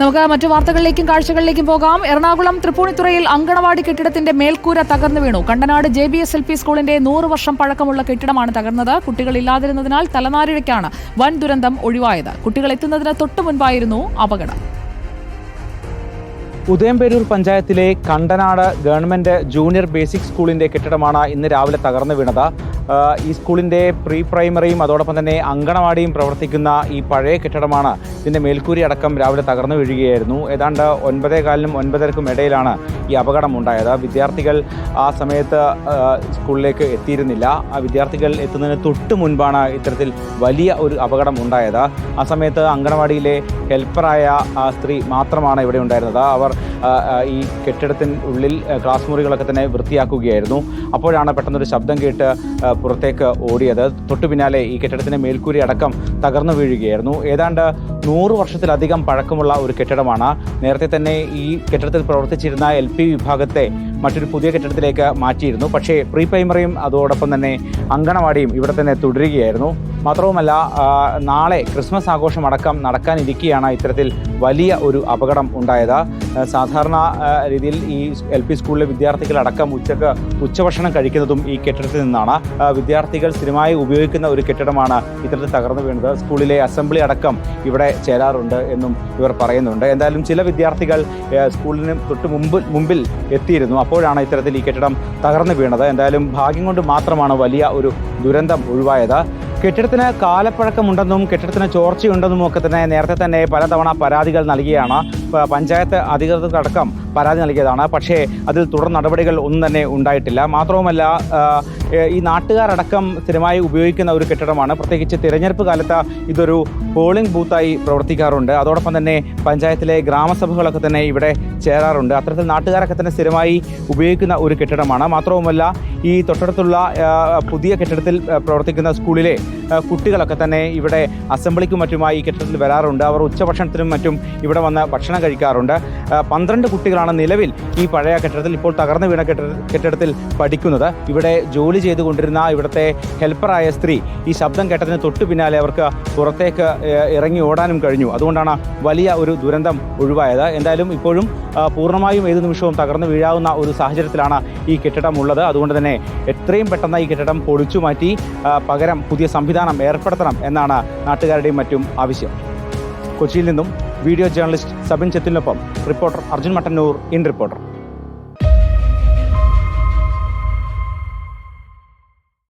നമുക്ക് മറ്റു വാർത്തകളിലേക്കും കാഴ്ചകളിലേക്കും പോകാം. എറണാകുളം തൃപ്പൂണിത്തുറയിൽ അങ്കണവാടി കെട്ടിടത്തിന്റെ മേൽക്കൂര തകർന്നു വീണു. Kandanad J B S L P സ്കൂളിന്റെ നൂറ് വർഷം പഴക്കമുള്ള കെട്ടിടമാണ് തകർന്നത്. കുട്ടികൾ ഇല്ലാതിരുന്നതിനാൽ തലനാരിഴയ്ക്കാണ് വൻ ദുരന്തം ഒഴിവായത്. കുട്ടികൾ എത്തുന്നതിന് തൊട്ടു മുൻപായിരുന്നു അപകടം. ഉദയംപേരൂർ പഞ്ചായത്തിലെ കണ്ടനാട് ഗവൺമെന്റ് ജൂനിയർ ബേസിക് സ്കൂളിന്റെ കെട്ടിടമാണ് ഇന്ന് രാവിലെ തകർന്നു വീണത്. ഈ സ്കൂളിന്റെ പ്രീ പ്രൈമറിയും അതോടൊപ്പം തന്നെ അങ്കണവാടിയും പ്രവർത്തിക്കുന്ന ഈ പഴയ കെട്ടിടമാണ് ഇതിന്റെ മേൽക്കൂരി അടക്കം രാവിലെ തകർന്നു വീഴുകയായിരുന്നു. ഏതാണ്ട് ഒൻപതേ കാലിനും ഒൻപതരക്കും ഇടയിലാണ് ഈ അപകടം ഉണ്ടായത് വിദ്യാർത്ഥികൾ ആ സമയത്ത് സ്കൂളിലേക്ക് എത്തിയിരുന്നില്ല. ആ വിദ്യാർത്ഥികൾ എത്തുന്നതിന് തൊട്ട് മുൻപാണ് ഇത്തരത്തിൽ വലിയ ഒരു അപകടം ഉണ്ടായത് ആ സമയത്ത് അങ്കണവാടിയിലെ ഹെൽപ്പറായ ആ സ്ത്രീ മാത്രമാണ് ഇവിടെ ഉണ്ടായിരുന്നത്. അവർ ഈ കെട്ടിടത്തിന് ഉള്ളിൽ ക്ലാസ് മുറികളൊക്കെ തന്നെ വൃത്തിയാക്കുകയായിരുന്നു. അപ്പോഴാണ് പെട്ടെന്നൊരു ശബ്ദം കേട്ട് പുറത്തേക്ക് ഓടിയത്. തൊട്ടു പിന്നാലെ ഈ കെട്ടിടത്തിന്റെ മേൽക്കൂരി അടക്കം തകർന്നു വീഴുകയായിരുന്നു. ഏതാണ്ട് നൂറ് വർഷത്തിലധികം പഴക്കമുള്ള ഒരു കെട്ടിടമാണ്. നേരത്തെ തന്നെ ഈ കെട്ടിടത്തിൽ പ്രവർത്തിച്ചിരുന്ന എൽ പി വിഭാഗത്തെ മറ്റൊരു പുതിയ കെട്ടിടത്തിലേക്ക് മാറ്റിയിരുന്നു. പക്ഷേ പ്രീ പ്രൈമറിയും അതോടൊപ്പം തന്നെ അങ്കണവാടിയും ഇവിടെ തന്നെ തുടരുകയായിരുന്നു. മാത്രവുമല്ല നാളെ ക്രിസ്മസ് ആഘോഷം അടക്കം നടക്കാനിരിക്കുകയാണ് ഇത്തരത്തിൽ വലിയ ഒരു അപകടം ഉണ്ടായത്. സാധാരണ രീതിയിൽ ഈ എൽ പി സ്കൂളിലെ വിദ്യാർത്ഥികളടക്കം ഉച്ചയ്ക്ക് ഉച്ചഭക്ഷണം കഴിക്കുന്നതും ഈ കെട്ടിടത്തിൽ നിന്നാണ്. വിദ്യാർത്ഥികൾ സ്ഥിരമായി ഉപയോഗിക്കുന്ന ഒരു കെട്ടിടമാണ് ഇത്തരത്തിൽ തകർന്നു വീണത്. സ്കൂളിലെ അസംബ്ലി അടക്കം ഇവിടെ ചേരാറുണ്ട് എന്നും ഇവർ പറയുന്നുണ്ട്. എന്തായാലും ചില വിദ്യാർത്ഥികൾ സ്കൂളിന് തൊട്ട് മുമ്പ് മുമ്പിൽ എത്തിയിരുന്നു. അപ്പോഴാണ് ഇത്തരത്തിൽ ഈ കെട്ടിടം തകർന്നു വീണത്. എന്തായാലും ഭാഗ്യം കൊണ്ട് മാത്രമാണ് വലിയ ഒരു ദുരന്തം ഒഴിവായത്. കെട്ടിടത്തിന് കാലപ്പഴക്കമുണ്ടെന്നും കെട്ടിടത്തിന് ചോർച്ചയുണ്ടെന്നും ഒക്കെ തന്നെ നേരത്തെ തന്നെ പലതവണ പരാതികൾ നൽകിയാണ് പഞ്ചായത്ത് അധികൃതർക്കടക്കം പരാതി നൽകിയതാണ്. പക്ഷേ അതിൽ തുടർ നടപടികൾ ഒന്നും തന്നെ ഉണ്ടായിട്ടില്ല. മാത്രവുമല്ല ഈ നാട്ടുകാരടക്കം സ്ഥിരമായി ഉപയോഗിക്കുന്ന ഒരു കെട്ടിടമാണ്. പ്രത്യേകിച്ച് തിരഞ്ഞെടുപ്പ് കാലത്ത് ഇതൊരു പോളിംഗ് ബൂത്തായി പ്രവർത്തിക്കാറുണ്ട്. അതോടൊപ്പം തന്നെ പഞ്ചായത്തിലെ ഗ്രാമസഭകളൊക്കെ തന്നെ ഇവിടെ ചേരാറുണ്ട്. അത്തരത്തിൽ നാട്ടുകാരൊക്കെ തന്നെ സ്ഥിരമായി ഉപയോഗിക്കുന്ന ഒരു കെട്ടിടമാണ്. മാത്രവുമല്ല ഈ തൊട്ടടുത്തുള്ള പുതിയ കെട്ടിടത്തിൽ പ്രവർത്തിക്കുന്ന സ്കൂളിലെ കുട്ടികളൊക്കെ തന്നെ ഇവിടെ അസംബ്ലിക്കും മറ്റുമായി ഈ കെട്ടിടത്തിൽ വരാറുണ്ട്. അവർ ഉച്ചഭക്ഷണത്തിനും മറ്റും ഇവിടെ വന്ന് ഭക്ഷണം കഴിക്കാറുണ്ട്. പന്ത്രണ്ട് കുട്ടികളാണ് നിലവിൽ ഈ പഴയ കെട്ടിടത്തിൽ ഇപ്പോൾ തകർന്നു വീണ കെട്ടിട കെട്ടിടത്തിൽ പഠിക്കുന്നത്. ഇവിടെ ജോലി ചെയ്തുകൊണ്ടിരുന്ന ഇവിടുത്തെ ഹെൽപ്പറായ സ്ത്രീ ഈ ശബ്ദം കേട്ടതിന് തൊട്ടു പിന്നാലെ അവർക്ക് പുറത്തേക്ക് ഇറങ്ങി ഓടാനും കഴിഞ്ഞു. അതുകൊണ്ടാണ് വലിയ ഒരു ദുരന്തം ഒഴിവായത്. എന്തായാലും ഇപ്പോഴും പൂർണമായും ഏത് നിമിഷവും തകർന്നു വീഴാവുന്ന ഒരു സാഹചര്യത്തിലാണ് ഈ കെട്ടിടം ഉള്ളത് അതുകൊണ്ട് തന്നെ എത്രയും പെട്ടെന്ന് ഈ കെട്ടിടം പൊളിച്ചു മാറ്റി പകരം പുതിയ സംവിധാനം ഏർപ്പെടുത്തണം എന്നാണ് നാട്ടുകാരുടെയും മറ്റും ആവശ്യം. കൊച്ചിയിൽ നിന്നും video journalist Sabin ചെത്തിനൊപ്പം reporter Arjun Mattannur in reporter.